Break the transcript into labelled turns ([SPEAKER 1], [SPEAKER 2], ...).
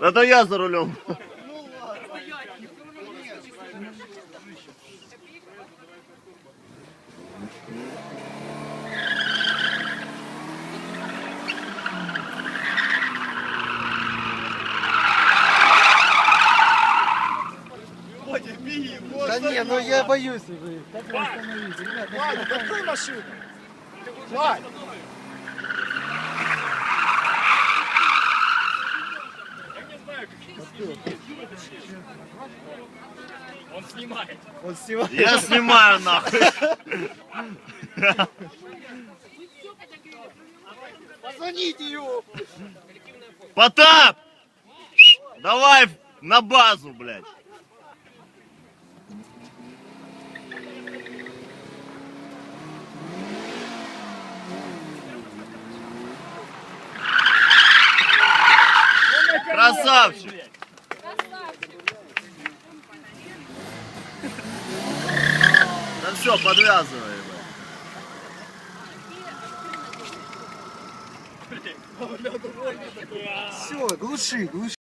[SPEAKER 1] Это я за рулем.
[SPEAKER 2] Да не, ну я боюсь уже.
[SPEAKER 3] Ваня, открой машину. Вань.
[SPEAKER 2] Он снимает.
[SPEAKER 1] Я снимаю нахуй.
[SPEAKER 3] Позвоните ему.
[SPEAKER 1] Потап! Давай на базу, блядь. Красавчик! Да все, подвязывай. блядь.
[SPEAKER 2] Все, глуши, глуши.